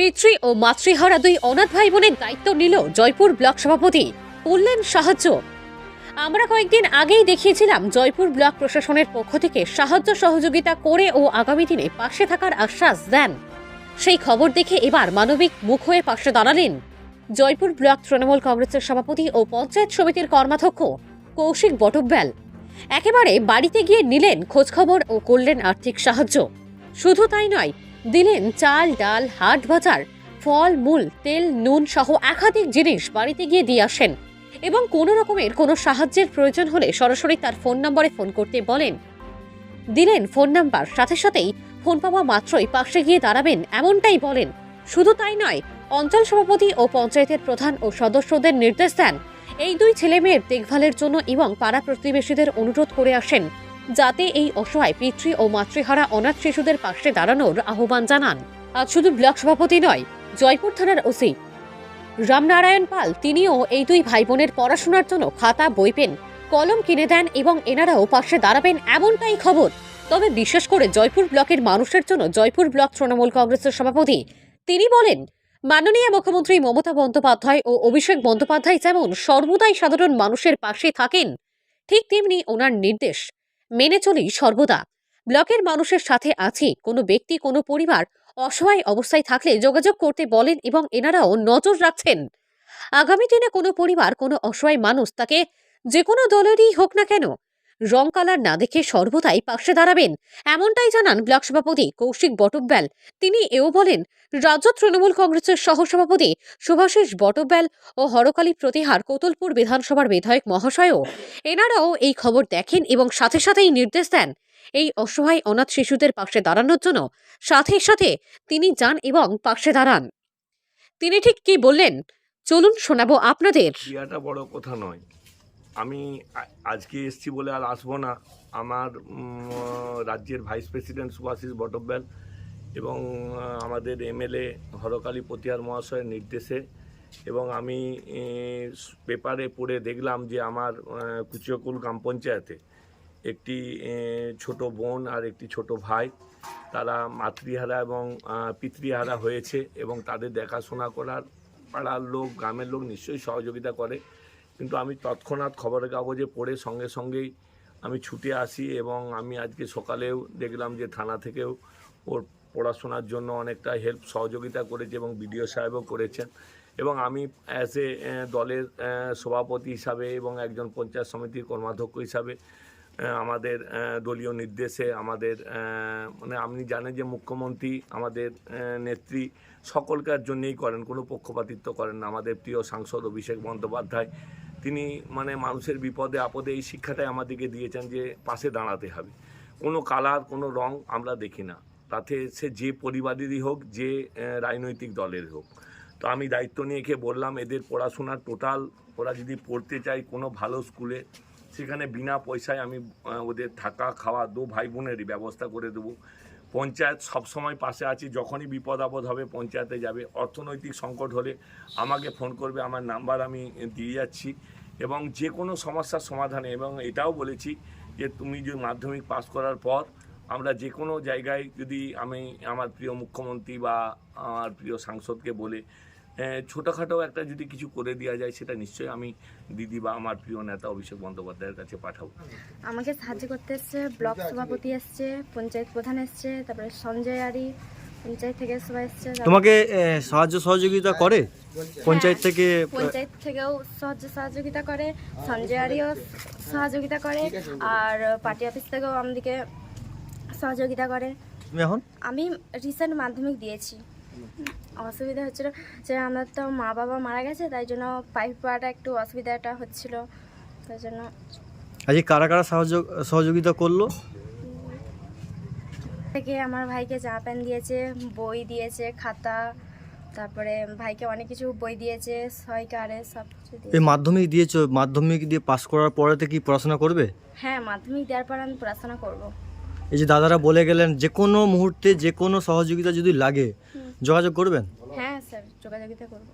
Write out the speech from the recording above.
পিতৃ ও মাতৃহারা দুই অনাথ ভাই বোনের দায়িত্ব নিল জয়পুর ব্লক সভাপতি করলেন সাহায্য। আমরা কয়েকদিন আগেই দেখিয়েছিলাম জয়পুর ব্লক প্রশাসনের পক্ষ থেকে সাহায্য সহযোগিতা করে ও আগামী দিনে পাশে থাকার আশ্বাস দেন। সেই খবর দেখে এবার মানবিক মুখ হয়ে পাশে দাঁড়ালেন জয়পুর ব্লক তৃণমূল কংগ্রেসের সভাপতি ও পঞ্চায়েত সমিতির কর্মাধ্যক্ষ কৌশিক বটব্যাল। একেবারে বাড়িতে গিয়ে নিলেন খোঁজখবর ও করলেন আর্থিক সাহায্য। শুধু তাই নয় দিলেন চাল, ডাল, হাট বাজার, ফল, মূল, তেল, নুন সহ একাধিক জিনিস বাড়িতে গিয়ে দিয়ে আসেন এবং কোনো রকমের কোনো সাহায্যের প্রয়োজন হলে সরাসরি তার ফোন নম্বরে ফোন করতে বলেন। দিলেন ফোন নাম্বার, সাথে সাথেই ফোন পাওয়া মাত্রই পাশে গিয়ে দাঁড়াবেন এমনটাই বলেন। শুধু তাই নয়, অঞ্চল সভাপতি ও পঞ্চায়েতের প্রধান ও সদস্যদের নির্দেশ দেন, এই দুই ছেলে মেয়ের দেখভালের জন্য এবং পাড়া প্রতিবেশীদের অনুরোধ করে আসেন। যাতে এই অসহায় পিতৃ ও মাতৃহারা অনাথ শিশুদের পাশে দাঁড়ানোর আহ্বান জানান। আজ শুধু ব্লক সভাপতি নয়, জয়পুর থানার ওসি রামনারায়ণ পাল, তিনিও এই দুই ভাই বোনের পড়াশোনার জন্য খাতা, বই, পেন, কলম কিনে দেন এবং এনারাও পাশে দাঁড়াবেন এমনটাই খবর। তবে বিশেষ করে জয়পুর ব্লকের মানুষের জন্য জয়পুর ব্লক তৃণমূল কংগ্রেসের সভাপতি, তিনি বলেন, মাননীয় মুখ্যমন্ত্রী মমতা বন্দ্যোপাধ্যায় ও অভিষেক বন্দ্যোপাধ্যায় যেমন সর্বদাই সাধারণ মানুষের পাশে থাকেন, ঠিক তেমনি ওনার নির্দেশ মেনে চলি সর্বদা। ব্লকের মানুষের সাথে আছি, কোনো ব্যক্তি, কোনো পরিবার অসহায় অবস্থায় থাকলে যোগাযোগ করতে বলেন এবং এনারাও নজর রাখছেন। আগামী দিনে কোনো পরিবার, কোনো অসহায় মানুষ তাকে যে কোনো দলেরই হোক না কেন রং কালার না দেখে সর্বদাই পাশে দাঁড়াবেন। এমনটাই জানান ব্লক সভাপতি কৌশিক বটব্যাল। তিনি এও বলেন, রাজ্য তৃণমূল কংগ্রেসের সহসভাপতি শুভাশিস বটব্যাল ও হরকালী প্রতিহার কোতলপুর বিধানসভার বিধায়ক মহাশয়ও এনারাও এই খবর দেখেন এবং সাথে সাথেই নির্দেশ দেন। এই অসহায় অনাথ শিশুদের পাশে দাঁড়ানোর জন্য সাথে সাথে তিনি যান এবং পাশে দাঁড়ান। তিনি ঠিক কি বললেন? চলুন শোনাবো আপনাদের। বড় কথা নয়। আমি আজকে এসছি বলে আর আসব না। আমার রাজ্যের ভাইস প্রেসিডেন্ট সুভাষিস বটব্যাল এবং আমাদের এমএলএ হরকালী পতিয়ার মহাশয়ের নির্দেশে এবং আমি পেপারে পড়ে দেখলাম যে আমার কুচিয়কুল গ্রাম পঞ্চায়েতে একটি ছোট বোন আর একটি ছোট ভাই, তারা মাতৃহারা এবং পিতৃহারা হয়েছে এবং তাদের দেখাশোনা করার পাড়ার লোক, গ্রামের লোক নিশ্চয়ই সহযোগিতা করে। কিন্তু আমি তৎক্ষণাৎ খবরের কাগজে পড়ে সঙ্গে সঙ্গেই আমি ছুটে আসি এবং আমি আজকে সকালেও দেখলাম যে থানা থেকেও ওর পড়াশোনার জন্য অনেকটা হেল্প সহযোগিতা করেছে এবং বিডিও সাহেবও করেছেন। এবং আমি অ্যাজ এ, দলের সভাপতি হিসাবে এবং একজন পঞ্চায়েত সমিতির কর্মাধ্যক্ষ হিসাবে আমাদের দলীয় নির্দেশে আমাদের মানে আপনি জানেন যে মুখ্যমন্ত্রী আমাদের নেত্রী সকলকার জন্যেই করেন, কোনো পক্ষপাতিত্ব করেন না। আমাদের প্রিয় সাংসদ অভিষেক বন্দ্যোপাধ্যায় তিনি মানে মানুষের বিপদে, আপদে এই শিক্ষাটাই আমাদেরকে দিয়েছেন যে পাশে দাঁড়াতে হবে। কোনো কালার, কোনো রং আমরা দেখি না। তাতে সে যে পরিবারেরই হোক, যে রাজনৈতিক দলের হোক। তো আমি দায়িত্ব নিয়ে একে বললাম, এদের পড়াশোনার টোটাল ওরা যদি পড়তে চায় কোনো ভালো স্কুলে সেখানে বিনা পয়সায় আমি ওদের থাকা, খাওয়া দু ভাই বোনেরই ব্যবস্থা করে দেবো। পঞ্চায়েত সবসময় পাশে আছে, যখনই বিপদ আপদ হবে পঞ্চায়েতে যাবে। অর্থনৈতিক সংকট হলে আমাকে ফোন করবে, আমার নাম্বার আমি দিয়ে যাচ্ছি। এবং যে কোনো সমস্যার সমাধানে, এবং এটাও বলেছি যে তুমি যদি মাধ্যমিক পাস করার পর আমরা যে কোনো জায়গায় যদি আমি আমার প্রিয় মুখ্যমন্ত্রী বা আমার প্রিয় সাংসদকে বলে ছোটোখাটো একটা যদি কিছু করে দেওয়া যায় সেটা নিশ্চয়ই আমি দিদি বা আমার প্রিয় নেতা অভিষেক বন্দ্যোপাধ্যায়ের কাছে পাঠাবো। আমাকে সাহায্য করতে এসছে ব্লক সভাপতি এসছে পঞ্চায়েত প্রধান এসছে তারপরে সঞ্জয় আরি পঞ্চায়েত থেকে সবাই এসছে তোমাকে সাহায্য সহযোগিতা করে? পঞ্চায়েত থেকে পঞ্চায়েত থেকেও সাহায্য সহযোগিতা করে সঞ্জয় আরিও সহযোগিতা করে আর পার্টি অফিস থেকেও আমাদেরকে সহযোগিতা করে। তুমি এখন? আমি রিসেন্ট মাধ্যমিক দিয়েছি। অসুবিধা হচ্ছিল যে আমার তো মা বাবা মারা গেছে তাই জন্য পাইপ পাওয়াটা একটু অসুবিধাটা হচ্ছিল। তাই জন্য আজকে কারা কারা সাহায্য সহযোগিতা করল? থেকে আমার ভাইকে জামা প্যান্ট দিয়েছে বই দিয়েছে খাতা তারপরে ভাইকে অনেক কিছু বই দিয়েছে ছয় কারে সব কিছু এই মাধ্যমিক দিয়েছ মাধ্যমিক দিয়ে পাস করার পরেতে কি পড়াশোনা করবে? হ্যাঁ মাধ্যমিক দেওয়ার পর আমি পড়াশোনা করব। এই যে দাদারা বলে গেলেন যে কোনো মুহূর্তে যে কোনো সহযোগিতা যদি লাগে যোগাযোগ করবেন? হ্যাঁ স্যার যোগাযোগিতা করব।